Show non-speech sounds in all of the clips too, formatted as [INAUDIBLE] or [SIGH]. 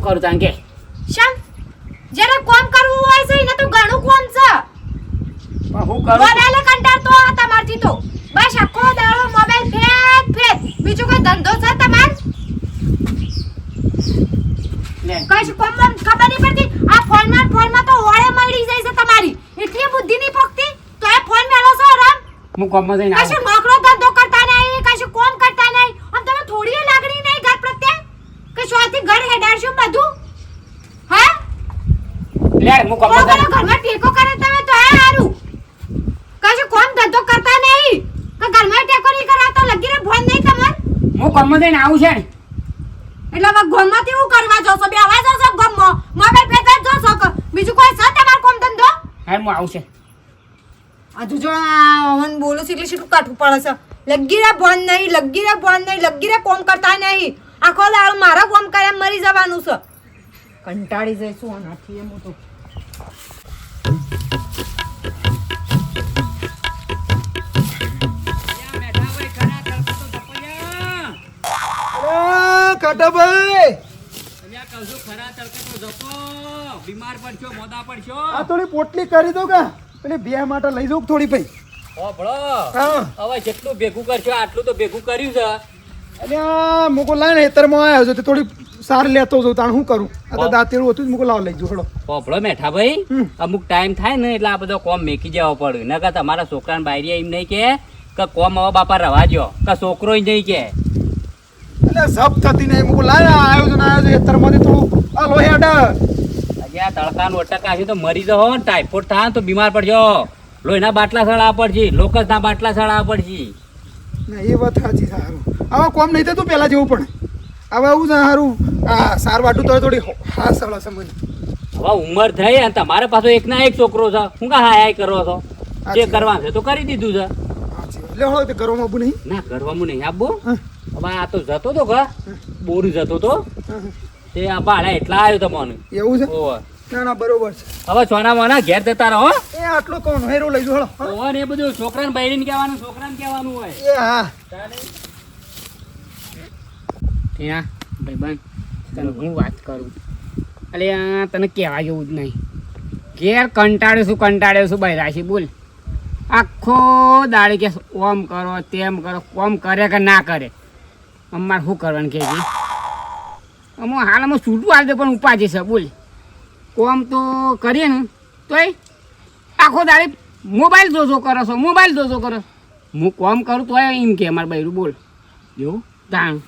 શું કરું તાન કે. શામ જેને કોમ કરવું હોય છે એને તો ઘણું કોમ છે. પણ હું કરું? બોલાલે કંટાળતો આ તમારથી તો. બસ આખો દાડો મોબાઈલ ફેદ ફેદ બીજું કોઈ ધંધો છે તમાર? લે. કઈ કોમ બોમ ખબર નહીં પડતી? આ ફોનમાં ને ફોનમાં તો ઓળે મળી જાય છે તમારી. એટલી બુદ્ધિ નહીં પોકતી તો આ ફોન મેળો છો આરામ? હું કોમમાં જઈને આવું કશું નોકરો ધંધો કરતા નહીં કશું કોમ કરતા નહીં આમ તમે થોડી લાગણી નહીં ઘર પ્રત્યે કે શોથી ઘર હેડાડશું બધું હે લે હું કોમ કોમમાં કરો જઈને ઘરમાં ટેકો કરે તમે તો એ હારું કશું કોમ ધંધો કરતા નહીં કે ઘરમાં ટેકો નહીં કરાતો લગીને ફોન નહીં તમાર હું કોમમાં જઈને આવું છે ને. એટલે હવે ગોમમાંથી હું કરવા જશો બે આવા જશો ગોમમાં મોબાઈલ પેટે જોશો કે બીજું કોઈ છે તમાર કોમ ધંધો? હા હું આવું છે. હજુ જો આ બોલું છું એટલે શું કાઠું પડે છે? લગી રે ભણ નહીં લગી રે ભણ નહીં લગી રે કોમ કરતા નહીં. આખો દાડો મારા કોમ કરે મરી જવાનું છે. કંટાળી જઈશું આનાથી એમ તો. અરે બીમાર પડશો મોદા પડશો. આ થોડી પોટલી કરી દો કે પેલી બે માટે લઈ દઉં થોડી ભાઈ. હવે જેટલું ભેગું કરશો આટલું તો ભેગું કર્યું છે. આ મુકો લાઈને હેતરમાં આવ્યો છે તે થોડી સાર લેતો છું તાણ શું કરું? આ તો દાંતેરું હતું જ મુકો લાવ લઈ જો હળો હોભળો મેઠા ભાઈ અમુક ટાઈમ થાય ને એટલે આ બધો કોમ મેકી જવો પડે નકર તમારા છોકરાને બાયરી એમ નહીં કે કે કોમ હવે બાપા રવા જો કે છોકરો નહીં કે. એટલે સબ થતી નહીં મુકો લાય આયોજન ને આવ્યો છે થોડું આ લોહી અડ. આજે તડકાનો અટક આવ્યું તો મરી જવો ને ટાઈફોઈડ થાય તો બીમાર પડજો. લોહીના બાટલા સળા પડશે લોકસના બાટલા સળા પડશે. ના એ વાત સાચી સારું. હવે કોમ નહીં થતું પહેલાં જેવું પણ. હવે છે સારું. આ સાર વાટું તો થોડી હા સળા સમજ હવે ઉંમર થઈ અને તમારે પાછો એક ના એક છોકરો છે. હું કા હાય કરો છો? જે. કરવાનું છે તો કરી દીધું છે. એટલે હોય તો તે ઘરમાં નહીં. ના કરવાનું નહીં. આપવો હવે આ તો જતો તો ઘર. બોરી જતો તો. તે આ ભાડા એટલા આવ્યો તમને. એવું છે. ના ના બરોબર છે. હવે સોના મોના ઘેર જતા રહો એ આટલો કોણ હેરો લઈ જો હળો ને એ બધું છોકરાને બૈરીને કહેવાનું છોકરાને કહેવાનું હોય. એ હા. ત્યાં ભાઈબંધ તને હું વાત કરું. અલે આ તને કહેવા જેવું જ નહીં. ઘેર કંટાળ્યો છું કંટાળ્યો છું બૈરાશી બોલ. આખો દાડી કે ઓમ કરો તેમ કરો કોમ કરે કે ના કરે. અમારે શું કરવાનું કે છે? અમો હાલ અમે છૂટું હાલ દે પણ ઉપાજી છે બોલ. કોમ તો કરીએ ને તોય આખો દાડે મોબાઈલ જોજો કરો છો મોબાઈલ જોજો કરો હું કોમ કરું તોય એમ કે અમારે બૈરું બોલ. એવું? તાણ.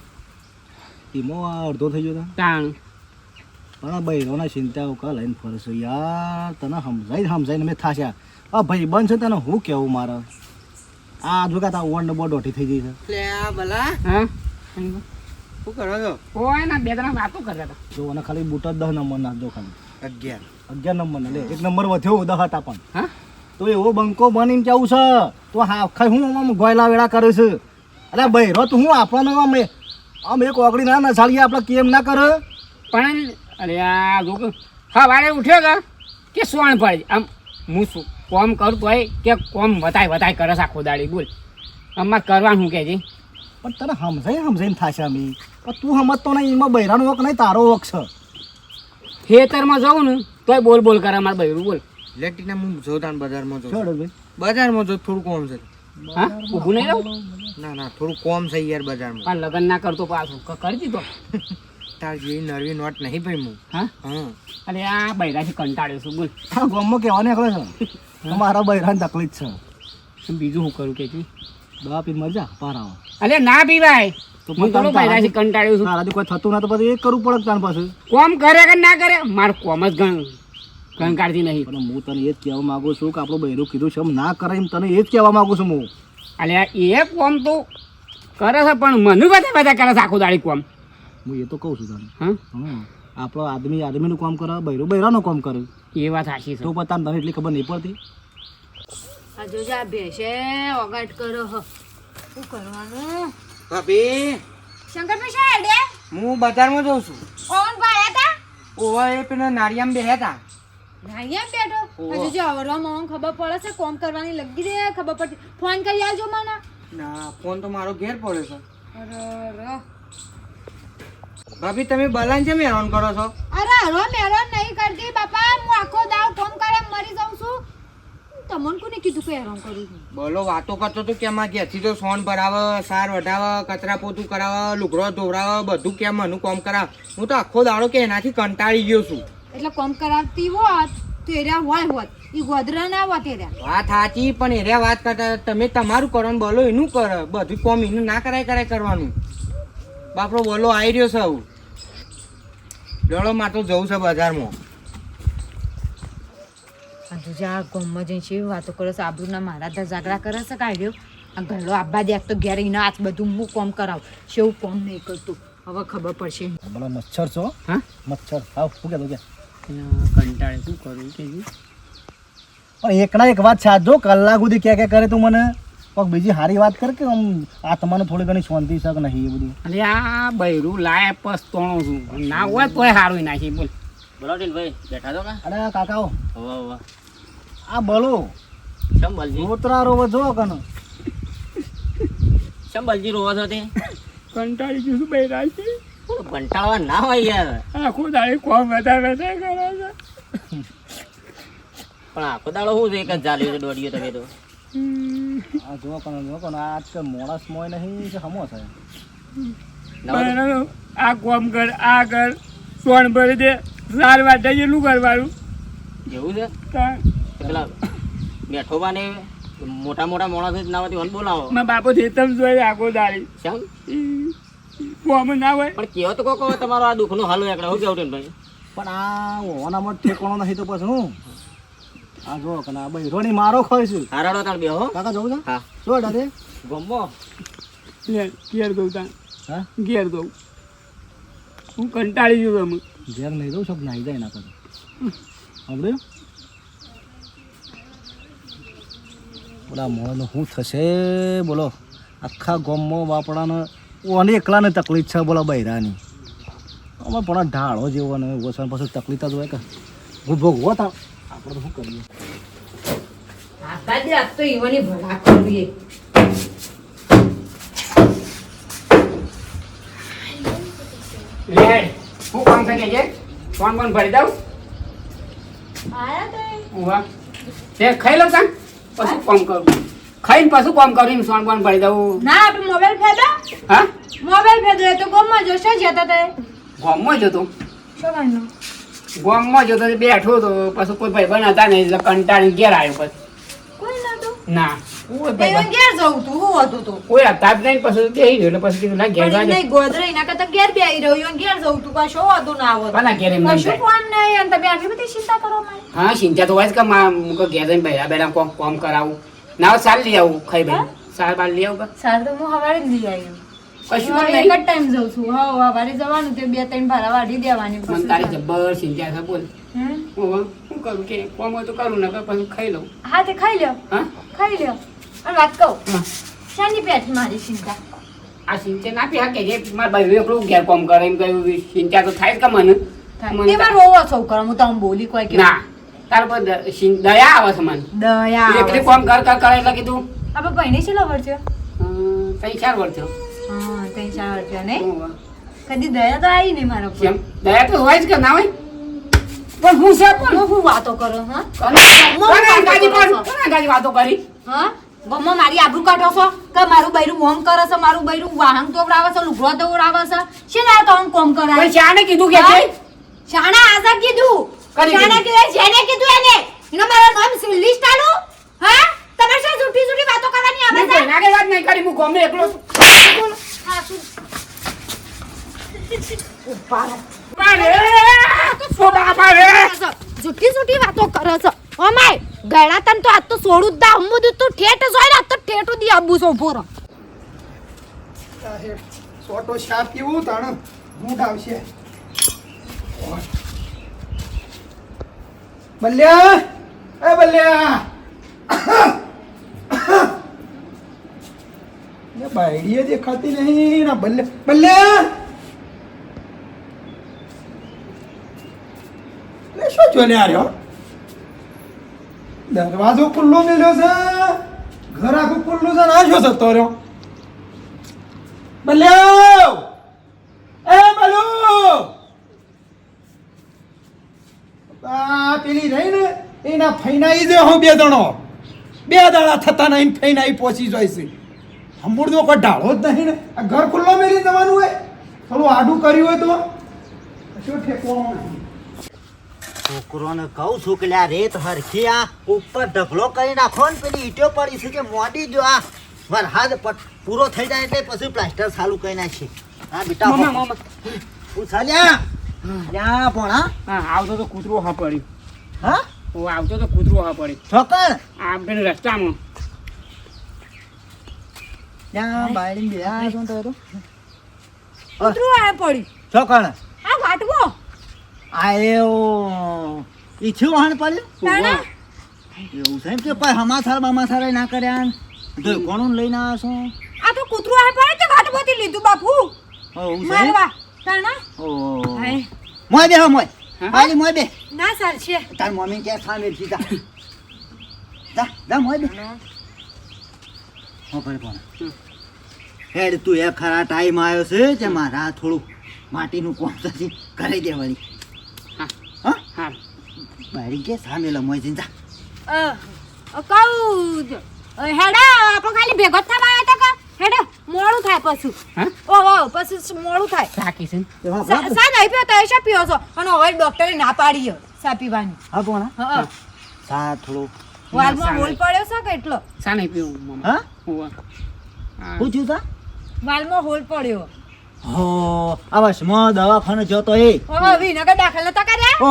એમાં અડધો થઈ ગયો તા? તાણ. પણ બૈરોના ચિંતાઓ કા લઈને ફરશો યાર તને સમજાઈ સમજાઈને મેં થાશ્યા. આ ભાઈ બંધ છે તને હું કેવું મારે? આ જો તા ઓવર ને બહુ દોઢી થઈ ગઈ છે. હા? શું કરો છો? કોઈ ના બે ત્રણ વાતો કરતા હતા. જો અને ખાલી બૂટ દહ નંબર ખાલી. અગિયાર. અગિયાર નંબર ના લે એક નંબર વધ્યો દહ હતા પણ. હા? તો એવો બંકો બનીને કેવું છે? તો હા ખાઈ હું આમ ગોયલા વેળા કરું છું. અરે બૈરો તું હું આપણને આમ આમ એક ઓગળી ના ના સાળી આપણે કેમ ના કરે? પણ અરે આ જો હા સવારે ઉઠ્યો કે? કે સોણ પડી આમ હું શું કોમ કરું તોય? કે કોમ વધારે વધારે કરે છે આખો દાડી? બોલ. અમારે કરવાનું કે છે? પણ તને સમજાય સમજાઈને થાશે અમે. પણ તું સમજતો નહીં એમાં બૈરાનો વક નહીં તારો વક છે. ખેતરમાં જવું ને તોય બોલ બોલ કરે અમારે બૈરું બોલ. ઇલેક્ટ્રિકના હું જોતાન બજારમાં જો બજારમાં જો થોડું કોમ છે. હા? ઊભું નહીં રહું? ના ના થોડું કોમ છે યાર બજારમાં. પણ લગ્ન ના કરતો પાછું કરી દીધો? તાર જે નરવી નોટ નહીં ભાઈ હું હા? હા અરે આ બૈરાથી કંટાળ્યો છું બોલ. આ ગામમાં કહેવા નીકળે છે? [LAUGHS] મારા બૈરાને તકલીફ છે. બીજું શું કરું કે છે દવા પી મજા પાર અલે ના પીવાય. તો હું તો બૈરાથી કંટાળ્યો છું. તારાથી કોઈ થતું ના તો પછી એ કરવું પડે તાર પાસે? કોમ કરે કે ના કરે? મારે કોમ જ ગણ ગણકારતી નહીં. પણ હું તને એ જ કહેવા માંગુ છું કે આપણો બહેરું કીધું છે એમ ના કરે એમ તને એ જ કહેવા માંગુ છું હું. અલ્યા એ કોમ તો કરે છે પણ મને બધા બધા કરે છે આખો દાડી કોમ. હું એ તો કહું છું તને. હા? આપણો આદમી આદમીનું કામ કરે બૈરો બૈરાનું કામ કરે. એ વાત સાચી છે. તો પણ તને એટલી ખબર નહીં પડતી? આ જોજે આ ભેસે ઓગાટ કરો હ. શું કરવાનું? ભાભી શંકરભાઈ શા હેડે? હું બજારમાં જઉં છું. કોણ ભાડ્યા હતા ઓવા એ પેલો નાળિયામાં બેહ્યા હતા અહીંયા બેઠો. હજુ જો આવડવામાં ખબર પડે છે કોમ કરવાની લગી દે ખબર પડતી. ફોન કરી આવજો મને. ના ફોન તો મારો ઘેર પડ્યો છે. અરે. ભાભી તમે બલાન છે મેરોન કરો છો? અરે હરો મેરોન નહીં કરતી બાપા હું આખો દાવ કોમ કરે મરી જાઉં તમને કોને કીધું કે હેરાન કરું છું? બોલો વાતો કરતો તો કેમ ઘેરથી તો સોન ભરાવે સાર વઢાવે કચરા પોતું કરાવે લુગડો ધોવડાવે બધું કેમ મનું કોમ કરાવે? હું તો આખો દાડો કે એનાથી કંટાળી ગયો છું. એટલે કોમ કરાવતી હોત તો એર્યા હોય હોત એ ગોદરા ના હોત એર્યા. વાત સાચી પણ એર્યા વાત કરતા તમે તમારું કરો ને બોલો એનું કરો બધું કોમ એનું ના કરાય કરાય કરવાનું. બાપરો બોલો આવી રહ્યો છે. આવું ડળો માં તો જવું છે બજારમાં. આ તું જે ગામમાં જઈને છે વાતો કરે છે? આબરૂના મારા ત્યાં ઝઘડા કરે છે કાઢ્યો આ ઘરડો આબા દેખ તો ઘેર એના હાથ બધું હું કોમ કરાવ? શેવું કોમ નહીં કરતું? હવે ખબર પડશે. બોલો મચ્છર છો? હા? મચ્છર. આવ શું કહેતો કે? કંટાળે શું કરું કે પણ એકના એક વાત સાચો કલાક સુધી ક્યાં ક્યાં કરે તું મને? પણ બીજી સારી વાત કર કે આમ આત્માને થોડી ઘણી શાંતિ શક નહીં એ બધી? અરે આ બૈરું લાય પસ્તોણો છું. ના હોય તોય સારું નાખી બોલ. બોલો ભાઈ. બેઠા છો કા? અરે કાકાઓ. હોવા હોવા. આ બળો શમ ઉતરા રોવા જો કનો. શમ રોવા છો તે. કંટાળી ગયું બે બૈરા કંટાળવા ના હોય યાર. આખો દાડે કોમ વધારે વધારે કરે છે. પણ આખો દાડો શું છે? એક જ ચાલ્યો છે દોડ્યો તમે તો આ જો કનો જો કનો. આ આજકાલ મોણસ મોય નહીં કે હમો છે. આ કોમ કર આ કર. સોણ ભરી દે. સારવાર જઈએ લુગર કરવાનું? એવું છે? પેલા બેઠો બાને મોટા મોટા મોડા જ ના હોય બોલાવો. મારા બાપો જેતમ જોઈ આખો દાડી. શમ? કોમ ના હોય. પણ કેવો તો કોકો તમારો આ દુખનો હાલ એકડે. હું કેવું ભાઈ? પણ આ ઓનામાં ઠેકોણો નહીં તો પછી હું? આ જો કને આ બૈરોની મારો ખોય છું. હારાડો તાર બે હો કાકા જોઉં છે? હા. જો દાદે ગમો. લે, ઘેર દઉં તા હા? ઘેર દઉં હું કંટાળી ગયો અમે ઘેર નહીં દઉં સબ નાઈ જાય ના કરે સાંભળ્યું બોલા મોણનું શું થશે? બોલો. આખા ગામમાં બાપડાને ઓને એકલાને તકલીફ છે બોલો બૈરાની. અમે પણ ઢાળો જેવો ને ઓછા પછી તકલીફ જ હોય કે હું ભોગવો તા આપણે શું કરીએ? આજ તો ઈવાની ભલા કરવી લે હું કામ છે કે છે ફોન ભરી દઉં? આયા તે. ઊભા તે ખાઈ લઉં કાં? પછી કોમ કરું. ખાઈને પાછું કોમ કરું એમ સોન બોન ભરી દઉં. ના આપણે મોબાઈલ ફેદો? હા? મોબાઈલ ફેદો એ તો ગામમાં જોશે જતા તે. ગામમાં જતો શું કરવાનું ગોમમાં જતો તો બેઠો તો પછી કોઈ ભાઈ હતા નહીં એટલે કંટાળી ઘેર આવ્યો પછી. ના. કોઈ ઘેર જવું તું હું હતું તું. કોઈ હતા જ નહીં પછી બેસી ગયો એટલે પછી કીધું ના ઘેર પણ નહીં ગોદરે એના કરતા ઘેર બેહી રહ્યો ઈવન ઘેર જવું તું કશો વાંધો ના આવત કોના ઘેર એમ કશું થાય? નહીં અને તમે આટલી બધી ચિંતા કરો મારી હા ચિંતા તો હોય જ કે મા મુકો ઘેર જઈને બેઠા બેઠા કોમ કોમ કરાવું. ના સાલ લઈ આવું ખાઈ ભાઈ સાલ બાર લઈ આવું સાર તો હું હવારે જ લઈ આવી કશું પણ એક જ ટાઈમ જઉં છું. હા હવારે જવાનું તે બે ત્રણ ભાડા વાઢી દેવાની મને પછી તારી જબ્બર ચિંતા છે બોલ. હમ? શું કરું? કે કોમ હોય તો કરું ને પછી ખાઈ લઉં. હા તે ખાઈ લ્યો. હા? ખાઈ લ્યો. અને વાત કહું? શાની પેઠ મારી ચિંતા આ સિંચન આપી હા કે જે મારા ભાઈ એકલું ઘેર કોમ કરે. એમ કહ્યું ચિંતા તો થાય જ કે મને. મને મારો રોવો છો કરો. હું તમે બોલી કોઈ કે ના. તાર પર દયા આવે છે મને. દયા એકલી કોમ કર કર કરે એટલે કીધું. આપણે ભાઈને છે લવર છે ત્રણ ચાર વર્ષ થયો. હા ત્રણ ચાર વર્ષ નહીં ને? કદી દયા તો આવી નહીં મારા પર દયા તો હોય જ કે ના હોય? પણ હું છે પણ? હું વાતો કરો હા? અંગાજી વાતો કરી હા? ગમમાં મારી આબરૂ કાઢો છો? કે મારું બૈરું મોમ કરે છે મારું બૈરું વાહન તોવડાવે છે લુગડો તોવડાવે છે? છે ને તો હું કોમ કરાય? શાણે કીધું કે છે? શાણા આઝા કીધું? શાણે કીધું. જેને કીધું એને? એનો મારો નામ લિસ્ટ આલો હા? તમારે શું જૂઠી જૂઠી વાતો કરવાની આવે છે આગળ વાત નહીં કરી હું ગમે એકલો હા, શું? રે જૂઠી જૂઠી વાતો કરે છો. ઓ માય ગળા તન તો આજ તો સોડું જ દા. હમું તું ઠેઠ જોઈ ને આજ તો ઠેઠું દી આબુ સો ફોરો સોટો પીવું તાણ? આવશે. બલ્યા એ બલ્યા. બાયડીએ દેખાતી નહીં ના બલ્લે બલ્યા. લે શું જોને આ રહ્યો દરવાજો ખુલ્લો મેલ્યો છે. ઘર આખું ખુલ્લું છે ને આ શું જતો રહ્યો બલ્યો એ બલ્યો આ પેલી રહી ને એના ફૈનાઈ જે હું બે દણો બે દાડા થતા નહીં ફૈનાઈ પહોંચી જાય છે. હંબુડનો કોઈ ઢાળો જ નહીં ને. આ ઘર ખુલ્લો મેલી જવાનું હોય. થોડું આડું કર્યું હોય તો. શું ઠેકવાનું નહીં. છોકરોને કહું છું કે આ રેત હરખી આ ઉપર ઢગલો કરી નાખો ને પેલી ઈટો પડી છે કે મોડી જો આ. વરસાદ પૂરો થઈ જાય એટલે પછી પ્લાસ્ટર ચાલુ કરી નાખશે હા બેટા પૂછા લ્યા લ્યા ભોણા. હા આવતો તો કૂતરું હા પડ્યું. હા? હું આવતો તો કૂતરું હા પડ્યું. છોકર આપણે રસ્તામાં. ત્યાં બાયડી બેહા છો તો. તો કૂતરો આ પડ્યું. છોકર આ વાટવો. આયો ઈચ્છ્યું વાહન પડ્યું? એવું છે કે કોઈ હમાસાર બમાસાર ના કર્યા તો કોનું લઈને આવ્યો છો? આ તો કૂતરું આ પડે તે વાટવોથી લીધું બાપુ. મારવા. તાણા? ઓ. મોય બે મોય. હા? મોય બે. ના સર છે. તાર મમ્મી કે સામે સીધા જા. જા મોય બે. હો પણ હેડ તું એ ખરા ટાઈમ આવ્યો છે તે મારા થોડું માટીનું કોમ કરી દે વળી હા. હા. હા કે સામે લમોય જઈને અ કહું હેડા આપણે ખાલી ભેગો થવા આવ્યા હતા કે? હેડા મોડું થાય પછી. ઓ ઓ પછી મોડું થાય. સાકી છે સા સા નહીં પીવો તો શા પીવો છો? અને હવે ડોક્ટરે ના પાડી છે સા પીવાની. પણ હા સા થોડું. વાલમાં હોલ પડ્યો છે કે એટલો? સા નહીં પીવું હા? હોવે. પૂછ્યું તા વાલમાં હોલ પડ્યો. હો અવશ્યમાં દવાખાને જતો એ હવે વિનગર દાખલ નતા કર્યા? ઓ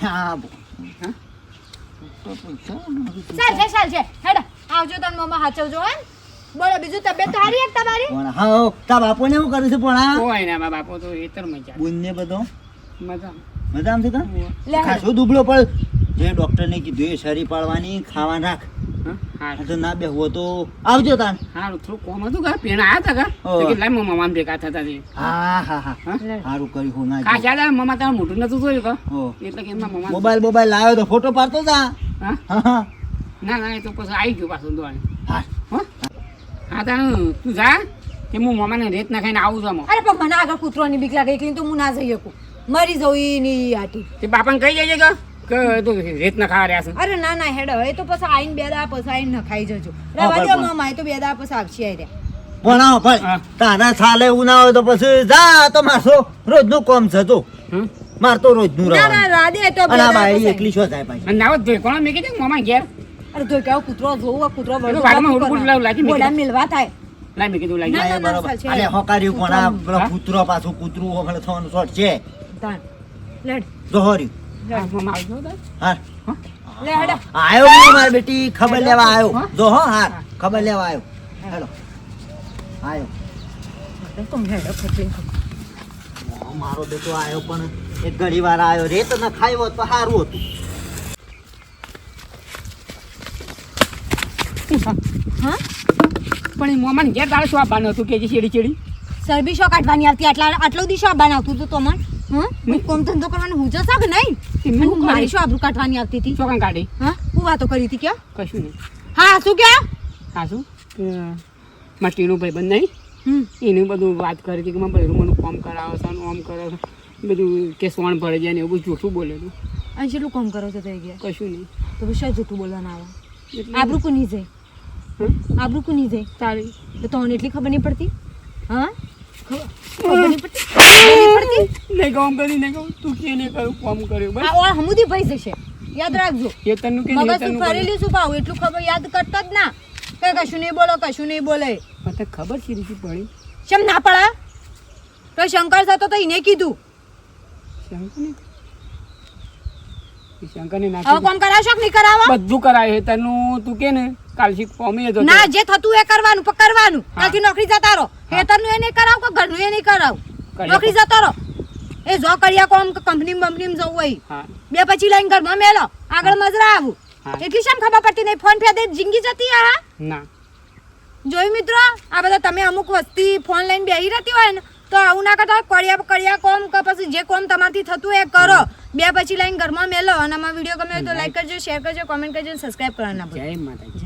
હા ચાલ છે ચાલ છે હેડા આવજો તન મમ્મા હાચવજો હે. બોલો બીજું તબિયત હારી એક તમારી? પણ હા તા બાપુને હું કરું છું પણ આ? કોઈ ના મારા બાપો તો મજા બુન ને બધો? મજા મજામાં છે કા ખાસો દુબળો પણ જે ડોક્ટરને કીધું એ શરી પાડવાની ખાવા નાખ હા હા તો ના બેહવો તો આવજો તાન હારું થોડું કોમ હતું કા? પેણા આવ્યા હતા કા? કે લાય મમ્મા મામ ભેગા થતા તે હા હા હા. હા? સારું કર્યું ના ખાસ યાદ મમ્મા તારું મોઢું નતું જોયું કા? એટલે કે એમના મમ્મા મોબાઈલ મોબાઈલ લાવ્યો તો ફોટો પાડતો જા હા? હા હા. ના ના એ તો પછી આવી ગયો પાછું દોડે. હા. હા? તારું તું જા કે હું મમ્માને રેત ના ખાઈને આવું છું. અરે પણ મને આગળ કૂતરોની બીક લાગે તો હું ના જઈ શકું. મરી જવું એ ની આટી. તે બાપાને કહી કે? કે તું રેત ના રહ્યા છે. અરે ના ના હેડ. હવે તો પછી આઈને બે દા પછી આઈને નખાઈ જજો. રવા દો મામા એ તો બે પછી આવશે આઈ રહ્યા ભણાવો ભાઈ. તારા સાલે એવું હોય તો પછી જા તો મારસો રોજનું કોમ છે તો. માર તો રોજનું ના ના રહેવાનું તો અને આ દા બાઈ પછી. એકલી શું થાય પાછી? અને નાવત કોણ મેં કીધું મમ્મા ઘેર? અરે તો કેવો કૂતરો જોવું કૂતરો એનો વાળમાં હુડું હુડું લાવ લાગી મેં મિલવા થાય. લાય મેં કીધું લાગી ના, આ ના, બરોબર. સાચી હોકાર્યું પણ આ કૂતરો પાછું કૂતરું વગર થવાનું છે. લેડ. જોહર્યું હા, મમ્મા આવજો તો. હા. લે હેડ. આયો હું મારી બેટી ખબર લેવા આવ્યો જો હો હા ખબર લેવા આવ્યો હેલો. આયો. તો હેડ ફટલી ઓ, મારો બેટો આવ્યો પણ એક ઘડી વાર આવ્યો રેત ન ખાયો તો સારું હતું. હા? પણ એ મમ્માને ઘેર દાળ શું આપવાનું હતું કે જે ચેડી ચેડી સરબી શો કાઢવાની આવતી? આટલા આટલો દિવસો આવતું હતું તો મન? હા હું કોમ ધંધો કરવાનું હું જશો કે નહીં? મને હું મારી શું આબરૂ કાઢવાની આવતી હતી? ચોકન કાઢી. હા? હું વાતો કરી હતી ક્યાં? કશું નહીં. હા શું ક્યાં? હા શું? કે મારા ટીનું ભાઈ બંધ નહીં એનું બધું વાત કરી હતી કે મારા ભાઈ મને કોમ કરાવે છો ઓમ કરે છો. બધું કે સોણ ભળી જાય ને એવું બધું જૂઠું બોલે તું અહીં કેટલું કોમ કરો છો થઈ ગયા? કશું નહીં. તો પછી શું જૂઠું બોલવાના આવે? આબરૂ કુની જાય? આબરૂ કુની જાય તારી. તો તમને એટલી ખબર નહીં પડતી? હા? નહીં પડતી ખબર નહીં પડતી નહીં કહું કરી નહીં કહું તું કે નહીં કરું કોમ કર્યું બસ. આ ઓળ હમુદી ભાઈ જશે. યાદ રાખજો. એ તનું કે મગજ નહીં શું પાવું એટલું ખબર યાદ કરતો જ ના. કે કશું નહીં બોલો કશું નહીં બોલે. મને ખબર છે રીતિ પડી. કેમ ના પડે? તો શંકર સાથે તો એને કીધું. શંકરને એ હવે કોમ કરાવશો કે નહીં કરાવો બધું કરાય તનું તું કે ને? કાલથી કોમી હતો ના જે થતું એ કરવાનું પણ કરવાનું. હા. નોકરી જતા રહો. ખેતરનું એ નહીં કરાવ કે ઘરનું એ નહીં કરાવ? નોકરી જતા રહો. એ જો કર્યા કોમ કંપની બંપની જવું હોય. બે પછી લઈને ઘરમાં મેલો. આગળ મજરા આવું. એટલી શામ ખબર પડતી નહીં? ફોન ફેદે જિંદગી જતી આ? ના. જોયું મિત્રો? આ બધા તમે અમુક વસ્તી ફોન લઈને બેહી રહેતી હોય ને તો આવું ના કરતા હોય. કર્યા કર્યા કોમ કે પછી જે કોમ તમારથી થતું એ કરો. બે પછી લાઈન ઘરમાં મેલો અને અમારો વીડિયો ગમે તો લાઈક કરજો શેર કરજો કોમેન્ટ કરજો અને સબસ્ક્રાઇબ કરવાનું ના ભૂલતા જય માતાજી.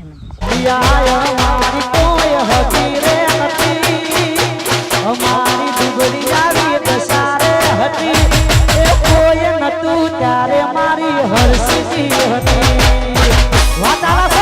જય માતાજી. અમારી કોઈ હતી રે હતી. અમારી દુબળી આવી દસારે હતી. એ કોઈ નતું ત્યારે મારી હરસી હતી. વાતાવરણ